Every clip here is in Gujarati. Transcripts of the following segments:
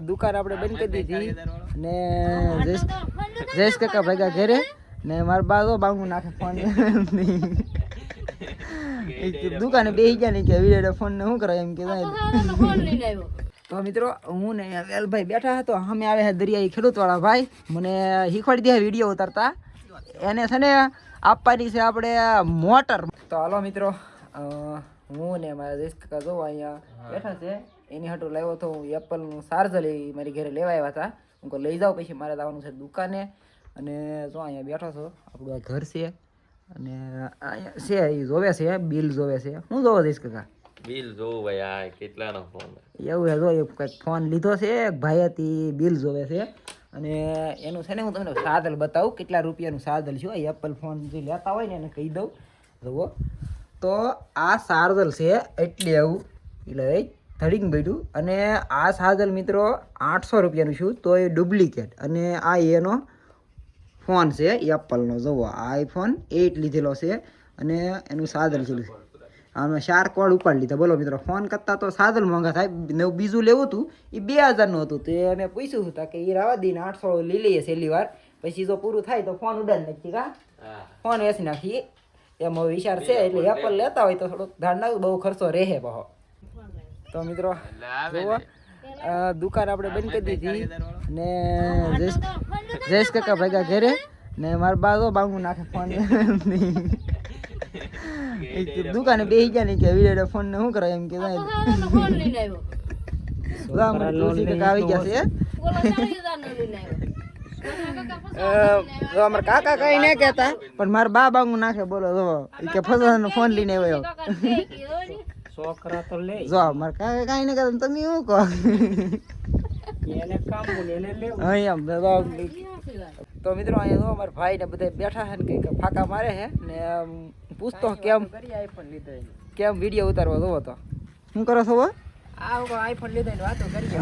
દુકાન આપણે બંધ કરી દીધી. ને જયેશ જયેશ કાકા ભેગા ઘરે. ને મારા બા તો બાંગુ નાખે ફોન દુકાને બેસી ગયા નહીં કે વીડિયો ફોન ને શું કરાય એમ કે તો મિત્રો હું ને વેલભાઈ બેઠા હતો અમે આવે છે દરિયાઈ ખેડૂતવાળા ભાઈ. મને શીખવાડી દે વીડિયો ઉતારતા. એને છે ને આપવાની છે આપણે મોટર. તો હાલો મિત્રો હું ને મારા જયેશ કાકા જો અહીંયા બેઠા છે. એની હાટું લાવ્યો તો હું એપલનું ચાર્જર એ મારી ઘરે લેવા આવ્યા હતા. હું કહું લઈ જાઉં પછી મારે આવવાનું છે દુકાને. અને જો અહીંયા બેઠો છો આપણું આ ઘર છે. અને અહીંયા છે એ જોવે છે બિલ જોવે છે. હું જોવો જઈશ કાકા? બિલ જોવું ભાઈ આ કેટલાનો ફોન એવું હે જો એ કંઈક ફોન લીધો છે એક ભાઈ હતી બિલ જોવે છે. અને એનું છે ને હું તમને સાદલ બતાવું કેટલા રૂપિયાનું સાદલ છે એપલ ફોન જે લેતા હોય ને એને કહી દઉં. જુઓ. તો આ સાર્જલ છે એટલે આવું. એટલે ધડીને બેઠું અને આ સાદલ મિત્રો આઠસો રૂપિયાનું છું તો એ ડુપ્લિકેટ. અને આ એનો ફોન છે એપલનો. જુઓ આઈફોન એટ લીધેલો છે અને એનું સાદલ છે. આમાં શાર્ક કોડ ઉપાડી લીધા. બોલો મિત્રો ફોન કરતાં તો સાદલ મોંઘા થાય. ને બીજું લેવું હતું એ બે હજારનું હતું. તો અમે મેં પૂછ્યું હતા કે એ રાવા દઈને આઠસો લઈ લઈએ છેલ્લી વાર. પછી જો પૂરું થાય તો ફોન ઉડાડી નાખીએ કા ફોન વેચી નાખીએ. એમ વિચાર છે એટલે એપલ લેતા હોય તો થોડુંક ધ્યાન રાખવું બહુ ખર્ચો રહે પાછો તો મિત્રો જુઓ. આ દુકાન આપણે બંધ કરી દીધી. ને જયેશ જયેશ કાકા ભેગા ઘરે. ને મારા બા તો બાંગુ નાખે ફોન દુકાને બેસી ગયા ને કે વીડિયો ફોન ને શું કરે એમ કે જાય જો અમારા તુલસી કાકા આવી ગયા છે. અ, જો અમારા કાકા કઈ ના કહેતા પણ મારા બા બાંગુ નાખે બોલો જો ઈ કે ફસાનો ફોન લઈને આવ્યો. છોકરા તો લે. જો અમાર કાકા કઈ ન કહેતા તમે શું કહો? એને કામ એને લેવું. અહીંયા તો તો મિત્રો અહીંયા તો અમારા ભાઈ ને બધા બેઠા છે ને કંઈક ફાકા મારે છે ને પૂછતો કેમ કરી આઈફોન લીધો કેમ વીડિયો ઉતારવા જોવો તો? શું કરો છો હો? આવો આઈફોન લીધો વાતો કરી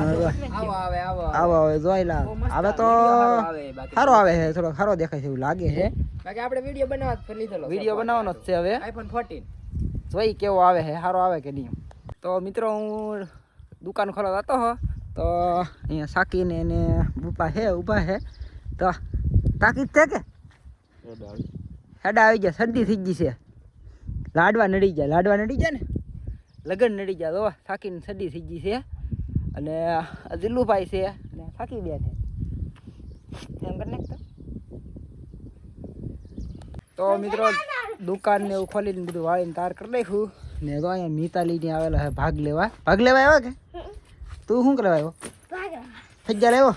આવો આવે આવો આવો. હવે જોઈ લા. હવે તો આવે સારો આવે છે થોડો સારો દેખાય છે એવું લાગે છે. બાકી આપણે વીડિયો બનાવવા લીધેલો વીડિયો બનાવવાનો જ છે હવે. આઈફોન 14 જોઈ કેવો આવે છે, સારો આવે કે નહીં તો મિત્રો, હું દુકાન ખોલવા હતો હો. તો અહીંયા સાકીને એને ઊભા છે ઊભા છે તો તાકીદ છે કે? હેડા આવી ગયા, શરદી થઈ ગઈ છે. લાડવા નડી ગયા, લાડવા નડી ગયા ને? લગન નડી ગયા તો થાકીને શરદી થઈ ગઈ છે. અને દિલ્લુભાઈ છે અને થાકી બેન છે. એમ કરી તો મિત્રો દુકાન ને એવું ખોલીને બધું વાળીને તાર કરી નાખ્યું. ને તો અહીંયા મિતાલીને આવેલા છે ભાગ લેવા. ભાગ લેવા આવ્યા કે? તું શું કરવા આવ્યો? ફજ્જા લેવો?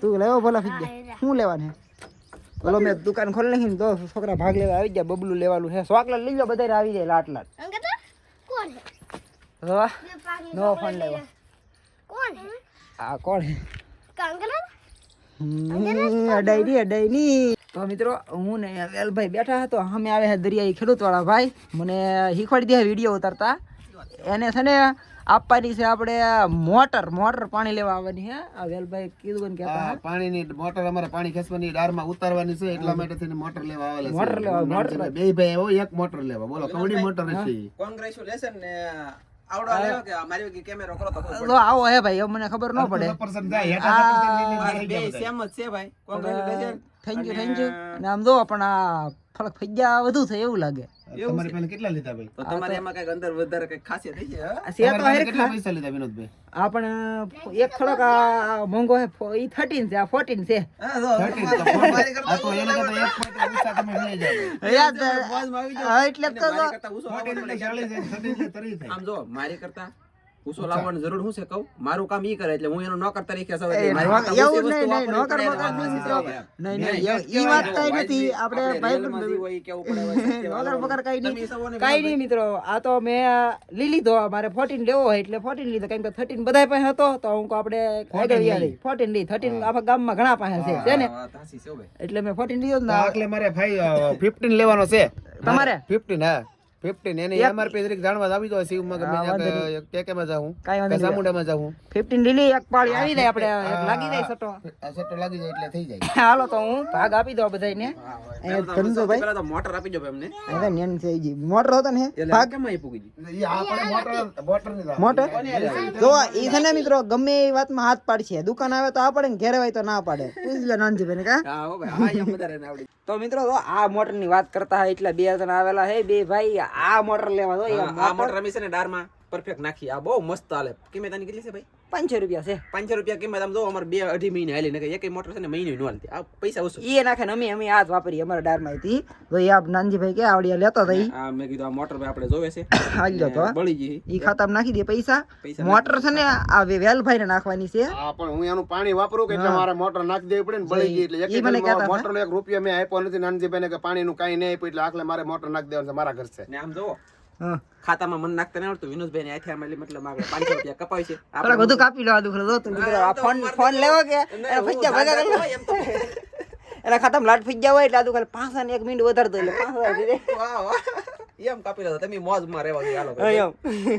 તું લેવો ભલા ફજ્જા શું લેવાનું બોલો મેં દુકાન ખોલી નાખી તો છોકરા ભાગ લેવા આવી ગયા બબલું લેવાનું છે. ચોકલેટ લઈ લો બધા આવી જાય લાટ લાટ. નો આ ફોન લેવા. આ કોણ હે? હમ, અડાઈ ની અડાઈ ની તો મિત્રો હું ને વેલભાઈ બેઠા હતો અમે આવે છે દરિયાઈ ખેડૂતવાળા ભાઈ. મને શીખવાડી દે વીડિયો ઉતારતા. એને છે ને આપવાની છે આપણે મોટર મોટર પાણી લેવા આવવાની હે આ વેલભાઈ કીધું કે પાણીની મોટર અમારે પાણી ખેંચવાની ડારમાં ઉતારવાની છે એટલા માટે થઈને મોટર લેવા આવેલા છે. મોટર લેવા મોટર. બે ભાઈ આવો એક મોટર લેવા. બોલો કવડી મોટર છે કોંગ્રેચ્યુલેશન ને આવડો લેવો કે મારી વગી કેમેરો કરો તો ખબર તો આવો હે ભાઈ એવું મને ખબર ન પડે. સેમ જ છે ભાઈ. Congratulation thank you thank you અને આમ જો પણ આ થોડાક ફજ્જા વધુ થાય એવું લાગે. તમારે પહેલા કેટલા લીધા ભાઈ? તો તમારે એમાં કંઈક અંદર વધારે કંઈક ખાસિયત થઈ છે આ છે તો હેર કેટલા પૈસા લીધા વિનોદભાઈ? આ પણ એક થોડોક આ મોંઘો છે ઈ થર્ટીન છે આ ફોર્ટીન છે. હા, તો મારી આ તો એના કરતા એક પોઈન્ટ ઓછા તમે લઈ જાઓ. યાદ મોજમાં આવી જાવ એટલે તો મારી કરતા ઊંચો ફોર્ટી લાવવાનો એટલે ચાલીસ એટલે થર્ટી એટલે તરી થાય આમ જો મારી કરતા ઊંચો લાવવાની જરૂર શું છે કહું? મારું કામ ઈ કરે એટલે હું એનો નોકર તરીકે સવે એવું નહીં, નહીં, નોકર વગર નહીં, મિત્રો. નહીં, નહીં, ઈ વાત કઈ નથી. આપણે આપણે ભાઈ સત્ય વગર કઈ નહીં. કઈ નહીં મિત્રો આ તો મેં લઈ લીધો મારે ફોર્ટીન લેવો હોય એટલે ફોર્ટીન લીધો કેમ કે થર્ટીન બધા પાસે હતો તો હું કો આપણે આગળ વ્યા લઈ. ફોર્ટીન લઈ થર્ટીન આખા ગામમાં ઘણા પાસે છે છે ને. એટલે મેં ફોર્ટીન લીધો ને એટલે મારે ભાઈ ફિફ્ટીન લેવાનો છે. તમારે? ફિફ્ટીન હા. ફિફ્ટીન એની એમઆરપી તરીકે જાણવા આવી જાય શિવમાં ગમે ત્યાં ટેકેમાં જાઉં? કાંઈ. સામુંડામાં જાઉં? ફિફ્ટીન લીલી એક પાળી આવી જાય આપણે લાગી જાય સટો. સટો લાગી જાય એટલે થઈ જાય. હાલો તો હું ભાગ આપી દઉં બધાને અહીંયા ધંધો ભાઈ. પેલા તો મોટર આપી દો ભાઈ અમને. અહીંયા નેન થઈ ગઈ. મોટર હતો ને ભાગ? કેમ આપી ગઈ ઈ આપણે મોટર મોટરની રાહ. મોટર? જો ઈ છે ને મિત્રો ગમે એ વાતમાં હાથ પાડશે. દુકાન આવે તો આ પડે ને ઘેરે હોય તો ના પાડે. પૂછ લે નાનજીભાઈ કા? હા હો ભાઈ. હા એમ વધારે આવડી. તો મિત્રો તો આ મોટરની વાત કરતા હોય એટલે બે જણ આવેલા હે. બે ભાઈ આ મોટર લેવા દો. આ મોટર અમે છે ને ડારમાં પરફેક્ટ નાખી. આ બહુ મસ્ત હાલે. કિંમત આની કેટલી છે ભાઈ? પાંચસો રૂપિયા છે. પાંચસો રૂપિયા કિંમત આમ જો અમારે બે અઢી મહિને હાલી નાખે એક મોટર છે ને મહિને નો હાલતી આ પૈસા ઓછું. એ નાખે અમે અમે આ જ વાપરીએ અમારા ડારમાં હતી તો એ આપ નાનજીભાઈ કે આવડિયા લેતો હતા ઈ. આ મેં કીધું આ મોટર આપણે જોવે છે. હાલ જો તો. બળી ગઈ. ઈ ખાતામાં નાખી દે પૈસા. મોટર છે ને આ વેલભાઈ ને નાખવાની છે. હા પણ હું એનું પાણી વાપરું કે એટલે મારે મોટર નાખી દેવી પડે ને બળી ગઈ એટલે મને એક કહેતા. મોટર એક રૂપિયા મેં આપ્યો નથી નાનજીભાઈને કે પાણીનું કઈ નહીં આપ્યું એટલે આખલે મારે મોટર નાખી દેવાનું છે મારા ઘર છે. ને આમ જોવો. હા ખાતામાં મન નાખતા નહીં આવડતું. વિનોદભાઈ ને આથી આમાં મતલબ આગળ પાંચસો રૂપિયા કપાય છે. આપણે બધું કાપી લેવા દુખરો તું મિત્રો આ ફોન ફોન લેવો કે ફજ્જા ભેગા કરી એના ખાતામાં લાટ ફજ્યા હોય એટલે આ દુખાલે ખાલી પાંચ ને એક મિનિટ વધારતો એટલે પાંચ હજાર એમ કાપી લો તમે મોજમાં રહેવા દો હાલો.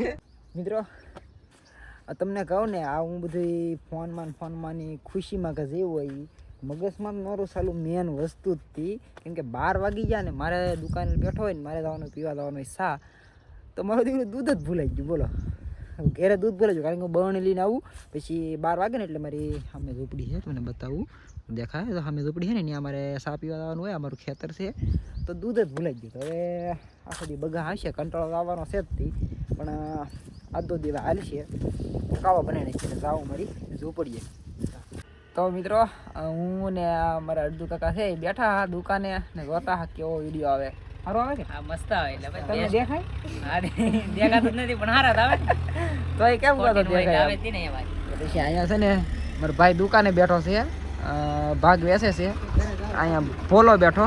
મિત્રો આ તમને કહું ને આ હું બધી ફોનમાં ફોનમાં ની ખુશીમાં કે જેવું હોય મગજમાં મારું સાલું મેન વસ્તુ જ હતી કેમ કે બાર વાગી ગયા ને મારે દુકાને બેઠો હોય ને મારે જવાનું પીવા જવાનું હોય સા. તો મારું દીકરું દૂધ જ ભૂલાઈ ગયું, બોલો. ઘેરે દૂધ ભૂલાઈ ગયું કારણ કે હું બણ લઈને આવું, પછી બાર વાગે ને એટલે મારી સામે ઝૂંપડી છે, તમને બતાવું, દેખાય, તો સામે ઝૂંપડી છે ને, ત્યાં અમારે સા પીવા આવવાનું હોય, અમારું ખેતર છે, તો દૂધ જ ભૂલાઈ ગયું. તો હવે આખો દી બગા હશે, કંટાળો આવવાનો છે જ પણ આધો દિવસ હાલશે. કાવા બનાવીને છે જાવું મારી ઝૂંપડીએ. તો મિત્રો, હું ને મારા અડધુ કાકા છે બેઠા દુકાને ને જોતા કેવો વીડિયો આવે. સારો આવે કે? હા મસ્ત આવે એટલે ભાઈ તમને દેખાય. હા દેખાતું જ નથી પણ હારા જ આવે. તો એ કેમ કરતો દેખાય આવે આમ? તે નહીં આવે તો પછી અહીંયા છે ને મારો ભાઈ દુકાને બેઠો છે. અ, ભાગ વેચે છે. અહીંયા ભોલો બેઠો.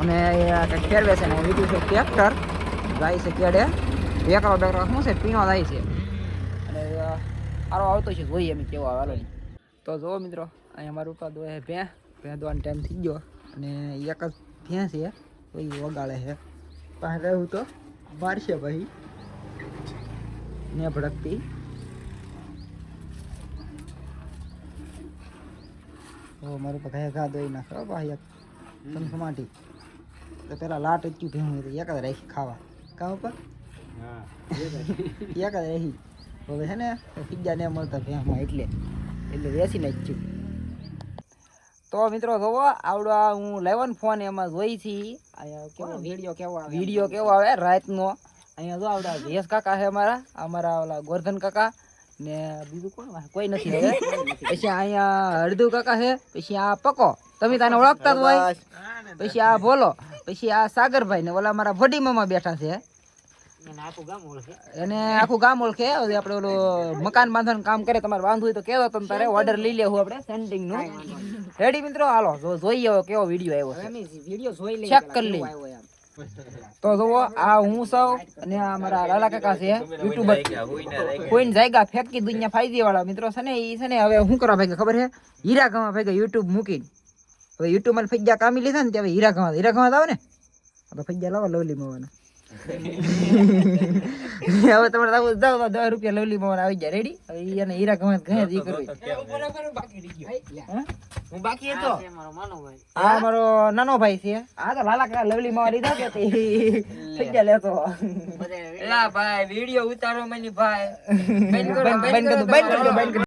અને એ આ કંઈક ફેરવે છે ને વીટું છે ટ્રેક્ટર. જાય છે કેડે. બેકરો બેકરો શું છે? પીણો જાય છે. અને અ, સારો આવતો છે જોઈએ અમે કેવો આવે હાલો ઈ. તો જુઓ મિત્રો અહીંયા મારું ઉપર દોહે ભેં ભેં. દોવાનો ટાઈમ થઈ ગયો. અને એક જ ભેં છે. તો એ વગાડે છે. પાસે રહેવું તો મારશે ભાઈ. ને ભડકતી. ઓ મારું પગ ઘા દોઈ નાખો. ભાઈ એક સમસમાટી તો પેલા લાટ જ ભેણું હતું એક જ રાખી ખાવા. કામ ઉપર એક જ રહી હવે છે ને પિઝા ને મળતા ભેણમાં એટલે. એટલે વેચી નાખ્યું તો મિત્રો જોવો આવડો હું લેવન ફોન એમાં જોઈ છી. કેવો વીડિયો કેવો આવે? વીડિયો કેવો આવે? રાતનો. અહીંયા જો આવડા ભેસ કાકા છે અમારા અમારા ઓલા ગોરધન કાકા ને બીજું કોણ? કોઈ નથી હવે. પછી અહીંયા હળદુ કાકા છે પછી આ પકો. તમે તને ઓળખતા જ હોય. પછી આ ભોલો પછી આ સાગરભાઈ ને ઓલા મારા ભોડી મામા બેઠા છે. એને આખું ગામ ઓળખે. આપણે ઓલું મકાન બાંધવાનું કામ કરે તમારે બાંધવું હોય તો કેવો તમે તારે ઓર્ડર લઈ લેવું આપણે સેન્ટિંગનું. રેડી મિત્રો? હાલો જોઈએ કેવો વીડિયો આવ્યો છે. પેલા કરી લઈએ. તો જુઓ આ હું સૌ અને આ મારા લાલા કાકા છે યુટ્યુબર કોઈને જાયગા ફેંકી દુનિયા ફાયદી વાળા મિત્રો છે ને એ છે ને હવે શું કરવા ભાઈ ખબર છે? હીરા ગમા ભાઈ યુટ્યુબ મૂકીને. હવે યુટ્યુબમાં ફૈજા કામી લીધા ને ત્યાં હવે હીરા ગમા હીરા ગમા આવે ને? તો ફૈજા લાવો લવલી મવાના. હવે તમારે જાવ જાવ દસ રૂપિયા લવલી મારા આવી જાય રેડી હવે ઈ અને હીરા ગવા ઘરે જ કરવી. હું બાકી હતો? મારો માનો ભાઈ આ મારો નાનો ભાઈ છે. આ તો લાલા કા લવલી માં લીધા કે તે ગયા લેતો લા ભાઈ વીડિયો ઉતારો મની ભાઈ. બંધ કરો બંધ કરી બંધ કરી